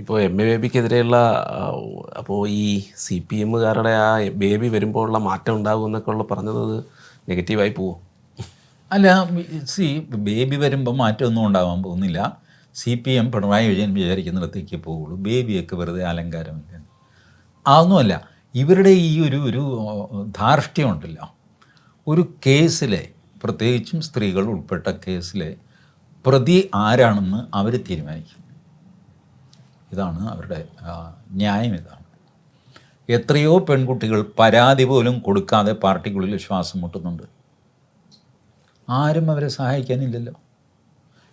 ഇപ്പോൾ M A ബേബിക്കെതിരെയുള്ള അപ്പോൾ ഈ സി പി എമ്മുകാരുടെ ആ ബേബി വരുമ്പോഴുള്ള മാറ്റം ഉണ്ടാകും എന്നൊക്കെ ഉള്ള പറഞ്ഞത് നെഗറ്റീവായി പോവും? അല്ല സി ബേബി വരുമ്പോൾ മാറ്റമൊന്നും ഉണ്ടാവാൻ പോകുന്നില്ല. C P M Pinarayi Vijayan വിചാരിക്കുന്നിടത്തേക്ക് പോവുള്ളൂ. ബേബിയൊക്കെ വെറുതെ അലങ്കാരമില്ല. അതൊന്നുമല്ല ഇവരുടെ ഈ ഒരു ഒരു ധാർഷ്ട്യമുണ്ടല്ലോ ഒരു കേസിലെ പ്രത്യേകിച്ചും സ്ത്രീകൾ ഉൾപ്പെട്ട കേസിലെ പ്രതി ആരാണെന്ന് അവർ തീരുമാനിക്കും. ഇതാണ് അവരുടെ ന്യായം ഇതാണ്. എത്രയോ പെൺകുട്ടികൾ പരാതി പോലും കൊടുക്കാതെ പാർട്ടിക്കുള്ളിൽ ശ്വാസം മുട്ടുന്നുണ്ട്. ആരും അവരെ സഹായിക്കാനില്ലല്ലോ.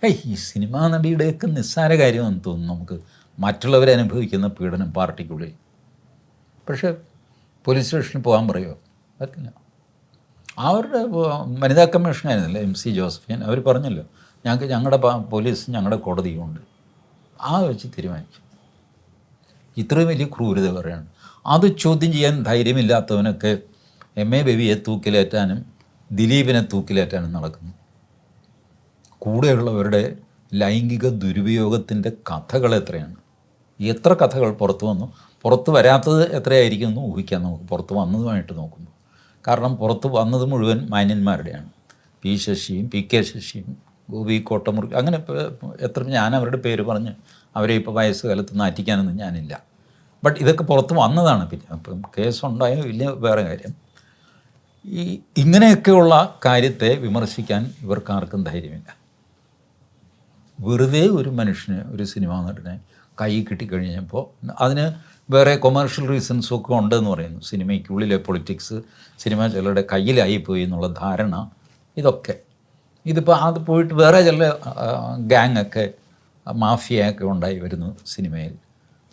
ഏയ് ഈ സിനിമാ നടിയുടെയൊക്കെ നിസ്സാര കാര്യമെന്ന് തോന്നുന്നു നമുക്ക്. മറ്റുള്ളവരെ അനുഭവിക്കുന്ന പീഡനം പാർട്ടിക്കുള്ളിൽ. പക്ഷേ പോലീസ് സ്റ്റേഷനിൽ പോകാൻ പറയുമോ പറ്റില്ല. അവരുടെ വനിതാ കമ്മീഷനായിരുന്നല്ലോ എം സി ജോസഫിൻ അവർ പറഞ്ഞല്ലോ ഞങ്ങൾക്ക് ഞങ്ങളുടെ പോലീസ് ഞങ്ങളുടെ കോടതിയുമുണ്ട് ആ വെച്ച് തീരുമാനിക്കും. ഇത്രയും വലിയ ക്രൂരത പറയാണ്. അത് ചോദ്യം ചെയ്യാൻ ധൈര്യമില്ലാത്തവനൊക്കെ എം എ ബേബിയെ തൂക്കിലേറ്റാനും ദിലീപിനെ തൂക്കിലേറ്റാനും നടക്കുന്നു. കൂടെയുള്ളവരുടെ ലൈംഗിക ദുരുപയോഗത്തിന്റെ കഥകൾ എത്രയാണ്? എത്ര കഥകൾ പുറത്തു വന്നു? പുറത്ത് വരാത്തത് എത്രയായിരിക്കും എന്ന് ഊഹിക്കാം നമുക്ക്. പുറത്ത് വന്നതുമായിട്ട് നോക്കുമ്പോൾ. കാരണം പുറത്ത് വന്നത് മുഴുവൻ മാന്യന്മാരുടെയാണ്. പി ശശിയും പി കെ ശശിയും ഗോപി കോട്ടമുറി അങ്ങനെ ഇപ്പോൾ എത്ര ഞാൻ അവരുടെ പേര് പറഞ്ഞ് അവരെ ഇപ്പോൾ വയസ്സുകാലത്ത് നാറ്റിക്കാനൊന്നും ഞാനില്ല. ബട്ട് ഇതൊക്കെ പുറത്ത് വന്നതാണ് പിന്നെ. അപ്പം കേസുണ്ടായോ ഇല്ല വേറെ കാര്യം. ഈ ഇങ്ങനെയൊക്കെയുള്ള കാര്യത്തെ വിമർശിക്കാൻ ഇവർക്കാർക്കും ധൈര്യമില്ല. വെറുതെ ഒരു മനുഷ്യന് ഒരു സിനിമാ നടനെ കൈ കിട്ടിക്കഴിഞ്ഞപ്പോൾ അതിന് വേറെ കൊമേഴ്ഷ്യൽ റീസൺസും ഒക്കെ ഉണ്ടെന്ന് പറയുന്നു. സിനിമയ്ക്കുള്ളിലെ പൊളിറ്റിക്സ് സിനിമ ചിലരുടെ കയ്യിലായിപ്പോയി എന്നുള്ള ധാരണ ഇതൊക്കെ. ഇതിപ്പോൾ അത് പോയിട്ട് വേറെ ചില ഗാങ് ഒക്കെ മാഫിയൊക്കെ ഉണ്ടായി വരുന്നു സിനിമയിൽ.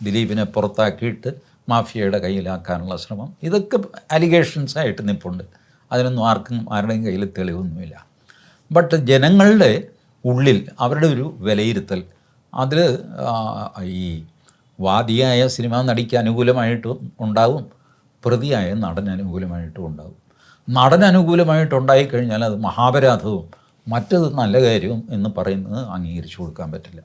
ദിലീപിനെ പുറത്താക്കിയിട്ട് മാഫിയയുടെ കയ്യിലാക്കാനുള്ള ശ്രമം. ഇതൊക്കെ അലിഗേഷൻസ് ആയിട്ട് നിൽപ്പുണ്ട് അതിനൊന്നും ആർക്കും ആരുടെയും കയ്യിൽ തെളിവൊന്നുമില്ല. ബട്ട് ജനങ്ങളുടെ ഉള്ളിൽ അവരുടെ ഒരു വിലയിരുത്തൽ. അതിൽ ഈ വാദിയായ സിനിമ നടിക്ക് അനുകൂലമായിട്ടും ഉണ്ടാവും. പ്രതിയായ നടൻ അനുകൂലമായിട്ടും ഉണ്ടാവും. നടൻ അനുകൂലമായിട്ടുണ്ടായിക്കഴിഞ്ഞാൽ അത് മഹാപരാധവും മറ്റത് നല്ല കാര്യം എന്ന് പറയുന്നത് അംഗീകരിച്ചു കൊടുക്കാൻ പറ്റില്ല.